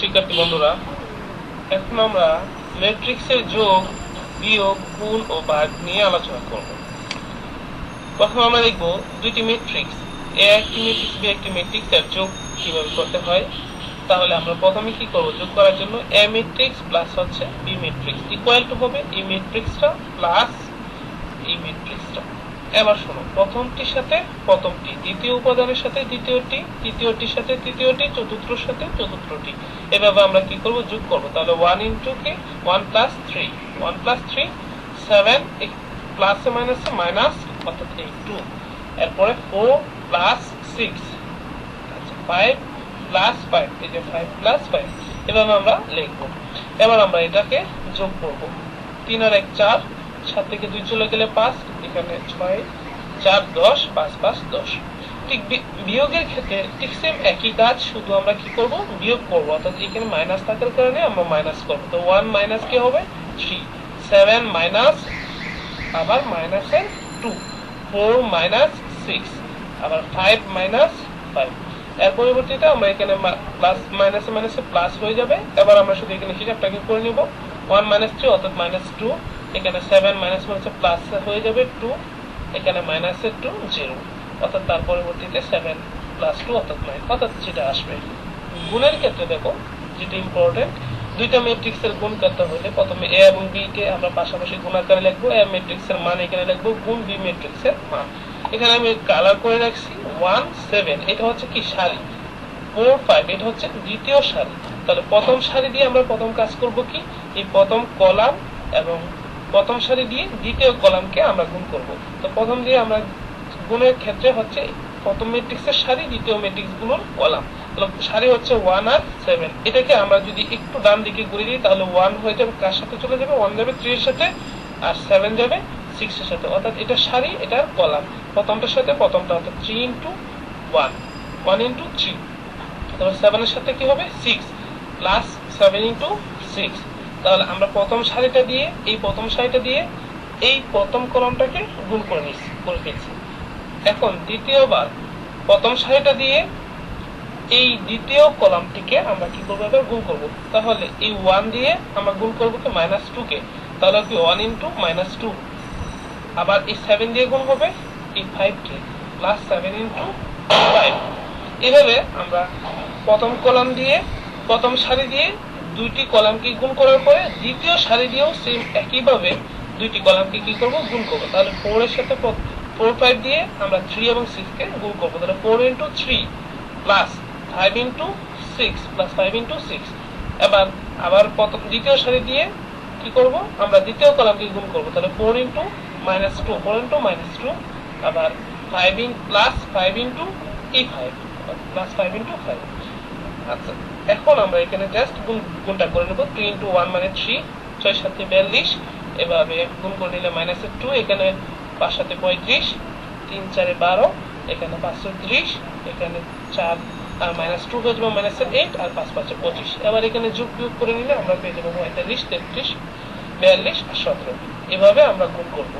শিক্ষার্থী বন্ধুরা, এখন আমরা ম্যাট্রিক্সের যোগ বিয়োগ গুণ ও ভাগ নিয়ে আলোচনা করব। প্রথমে আমরা দেখব দুইটি ম্যাট্রিক্স এ একটি ম্যাট্রিক্স বি একটি ম্যাট্রিক্স এর যোগ কীভাবে করতে হয়। তাহলে আমরা প্রথমে কি করব? যোগ করার জন্য এ ম্যাট্রিক্স প্লাস হচ্ছে বি ম্যাট্রিক্স ইকুয়াল টু হবে এই ম্যাট্রিক্সটা প্লাস এই ম্যাট্রিক্সটা এবার শোনো, প্রথমটির সাথে প্রথমটি, দ্বিতীয় উপাদানের সাথে দ্বিতীয়টি, তৃতীয়টির সাথে তৃতীয়টি, চতুর্থর সাথে চতুর্থটি। এভাবে আমরা কি করব? যোগ করব। তাহলে ওয়ান ইন্টু কে one plus three one plus three seven প্লাসে মাইনাসে মাইনাস অর্থাৎ এই টু এরপরে ফোর প্লাস সিক্স আচ্ছা ফাইভ প্লাস ফাইভ এই যে ফাইভ প্লাস ফাইভ এভাবে আমরা লিখব। এবার আমরা এটাকে যোগ করব। তিন আর এক, চার সাত থেকে দুই চলে গেলে পাঁচ, এখানে ছয়, চার, দশ, পাঁচ পাঁচ, দশ। ঠিক বিয়োগের ক্ষেত্রে ঠিক সেম একই কাজ, শুধু আমরা কি করব? বিয়োগ করব। অর্থাৎ এখানে মাইনাস থাকার কারণে আমরা মাইনাস করব। তো ওয়ান মাইনাস কি হবে? থ্রি সেভেন মাইনাস আবার মাইনাস মাইনাসের টু ফোর মাইনাস সিক্স আবার ফাইভ মাইনাস ফাইভ এর পরিবর্তিতে আমরা এখানে প্লাস মাইনাসে মাইনাসে প্লাস হয়ে যাবে। এবার আমরা শুধু এখানে হিসাবটাকে করে নিব। ওয়ান মাইনাস থ্রি অর্থাৎ মাইনাস টু এখানে সেভেন মাইনাস মাইনাসে প্লাস হয়ে যাবে টু এখানে মাইনাসের টু জিরো অর্থাৎ তার পরবর্তীতে সেভেন প্লাস টু অর্থাৎ নাইন অর্থাৎ যেটা আসবে। গুণের ক্ষেত্রে দেখো, যেটা ইম্পর্টেন্ট দুইটা ম্যাট্রিক্স এর গুণ করতে হলে প্রথমে এ এবং বি কে আমরা পাশাপাশি গুণাকারে লিখব। এ ম্যাট্রিক্স এর মান এখানে লিখব, গুণ বি ম্যাট্রিক্স এর মান। এখানে আমি কালার করে রাখছি ওয়ান সেভেন এটা হচ্ছে কি? সারি। ফোর ফাইভ এটা হচ্ছে দ্বিতীয় সারি। তাহলে প্রথম সারি দিয়ে আমরা প্রথম কাজ করব কি? এই প্রথম কলাম এবং প্রথম সারি দিয়ে দ্বিতীয় কলামকে আমরা গুণ করব। তো প্রথম দিয়ে আমরা গুণের ক্ষেত্রে হচ্ছে প্রথম ম্যাট্রিক্সের সারি, দ্বিতীয় ম্যাট্রিক্সগুলোর কলাম। সারি হচ্ছে ওয়ান আর সেভেন এটাকে আমরা যদি একটু ডান দিকে ঘুরে দিই, তাহলে ওয়ান হয়ে যাবে কার সাথে চলে যাবে? ওয়ান যাবে থ্রি এর সাথে আর সেভেন যাবে সিক্স এর সাথে। অর্থাৎ এটা সারি এটা কলাম। প্রথমটার সাথে প্রথমটা অর্থাৎ three into one one into three তাহলে সেভেনের সাথে কি হবে? Six plus seven into six তাহলে আমরা প্রথম সারিটা দিয়ে, এই প্রথম সারিটা দিয়ে এই প্রথম কলমটাকে গুণ করে নিচ্ছি করে ফেলছি। এখন দ্বিতীয়বার প্রথম সারিটা দিয়ে এই দ্বিতীয় কলামটিকে আমরা কি করব এবার গুণ করব। তাহলে এই ওয়ান দিয়ে আমরা গুণ করব কি মাইনাস টু কে। তাহলে কি ওয়ান ইন্টু মাইনাস টু আবার এই সেভেন দিয়ে গুণ হবে এই ফাইভ কে প্লাস সেভেন ইন্টু ফাইভ এভাবে আমরা প্রথম কলাম দিয়ে, প্রথম সারি দিয়ে দুইটি কলামকে গুণ করার পরে দ্বিতীয় সারি দিয়েও সেম একইভাবে দুইটি কলামকে কি করব? গুণ করব। তাহলে ফোর এর সাথে ফোর ফাইভ দিয়ে আমরা থ্রি এবং সিক্স কে গুণ করব। তাহলে four into three plus five into six plus five into six এবার আবার প্রথম দ্বিতীয় সারি দিয়ে কি করব? আমরা দ্বিতীয় কলামকে গুণ করব। তাহলে four into minus two four into minus two আবার five in plus five into এই five plus five into five আচ্ছা। এখন আমরা এখানে জাস্ট গুণ গুণটা করে নেব। থ্রি ইন্টু ওয়ান মানে থ্রি ছয় সাথে বিয়াল্লিশ। এভাবে গুণ করে নিলে মাইনাসের টু এখানে পাঁচ সাথে পঁয়ত্রিশ। তিন, চারে বারো, এখানে পাঁচশো ত্রিশ এখানে চার, আর মাইনাস টু হয়ে যাবে মাইনাসের এইট আর পাঁচ পাঁচে পঁচিশ। এবার এখানে যোগ বিয়োগ করে নিলে আমরা পেয়ে যাব পঁয়তাল্লিশ, তেত্রিশ, বিয়াল্লিশ, আর সতেরো। এভাবে আমরা গুণ করব।